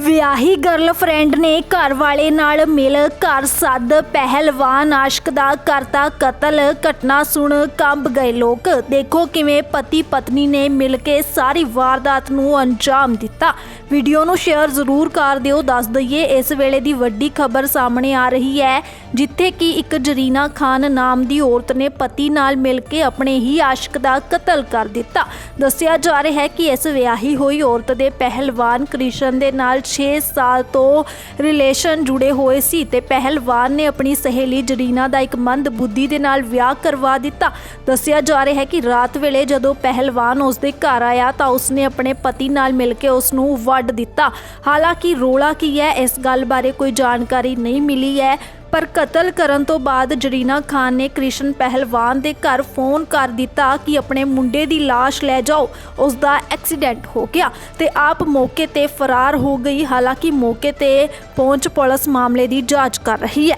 ਵਿਆਹੀ ਗਰਲਫ੍ਰੈਂਡ ਨੇ ਘਰ ਵਾਲੇ ਨਾਲ ਮਿਲ ਘਰ ਸੱਦ ਪਹਿਲਵਾਨ ਆਸ਼ਕ ਦਾ ਕਰਤਾ ਕਤਲ। ਘਟਨਾ ਸੁਣ ਕੰਬ ਗਏ ਲੋਕ। ਦੇਖੋ ਕਿਵੇਂ ਪਤੀ ਪਤਨੀ ਨੇ ਮਿਲ ਕੇ ਸਾਰੀ ਵਾਰਦਾਤ ਨੂੰ ਅੰਜਾਮ ਦਿੱਤਾ। ਵੀਡੀਓ ਨੂੰ ਸ਼ੇਅਰ ਜ਼ਰੂਰ ਕਰ ਦਿਓ। ਦੱਸ ਦਈਏ, ਇਸ ਵੇਲੇ ਦੀ ਵੱਡੀ ਖਬਰ ਸਾਹਮਣੇ ਆ ਰਹੀ ਹੈ, ਜਿੱਥੇ ਕਿ ਇੱਕ ਜਰੀਨਾ ਖਾਨ ਨਾਮ ਦੀ ਔਰਤ ਨੇ ਪਤੀ ਨਾਲ ਮਿਲ ਕੇ ਆਪਣੇ ਹੀ ਆਸ਼ਕ ਦਾ ਕਤਲ ਕਰ ਦਿੱਤਾ। ਦੱਸਿਆ ਜਾ ਰਿਹਾ ਹੈ ਕਿ ਇਸ ਵਿਆਹੀ ਹੋਈ ਔਰਤ ਦੇ ਪਹਿਲਵਾਨ ਕ੍ਰਿਸ਼ਨ ਦੇ ਨਾਲ 6 ਸਾਲ ਤੋਂ ਰਿਲੇਸ਼ਨ ਜੁੜੇ ਹੋਏ ਸੀ ਤੇ ਪਹਿਲਵਾਨ ਨੇ ਆਪਣੀ ਸਹੇਲੀ ਜਰੀਨਾ ਦਾ ਇੱਕ ਮੰਦ ਬੁੱਧੀ ਦੇ ਨਾਲ ਵਿਆਹ ਕਰਵਾ ਦਿੱਤਾ। ਦੱਸਿਆ ਜਾ ਰਿਹਾ ਹੈ ਕਿ ਰਾਤ ਵੇਲੇ ਜਦੋਂ ਪਹਿਲਵਾਨ ਉਸ ਦੇ ਘਰ ਆਇਆ ਤਾਂ ਉਸਨੇ ਆਪਣੇ ਪਤੀ ਨਾਲ ਮਿਲ ਕੇ ਉਸ ਨੂੰ ਵੱਢ ਦਿੱਤਾ। ਹਾਲਾਂਕਿ ਰੋਲਾ ਕੀ ਹੈ, ਇਸ ਗੱਲ ਬਾਰੇ ਕੋਈ ਜਾਣਕਾਰੀ ਨਹੀਂ ਮਿਲੀ ਹੈ। ਪਰ ਕਤਲ ਕਰਨ ਤੋਂ ਬਾਅਦ ਜਰੀਨਾ ਖਾਨ ਨੇ ਕ੍ਰਿਸ਼ਨ ਪਹਿਲਵਾਨ ਦੇ ਘਰ ਫੋਨ ਕਰ ਦਿੱਤਾ ਕਿ ਆਪਣੇ ਮੁੰਡੇ ਦੀ ਲਾਸ਼ ਲੈ ਜਾਓ। ਉਸ ਦਾ ਐਕਸੀਡੈਂਟ ਹੋ ਗਿਆ ਤੇ ਆਪ ਮੌਕੇ ਤੇ ਫਰਾਰ ਹੋ ਗਈ। ਹਾਲਾਂਕਿ ਮੌਕੇ ਤੇ ਪਹੁੰਚ ਪੁਲਿਸ ਮਾਮਲੇ ਦੀ ਜਾਂਚ ਕਰ ਰਹੀ ਹੈ।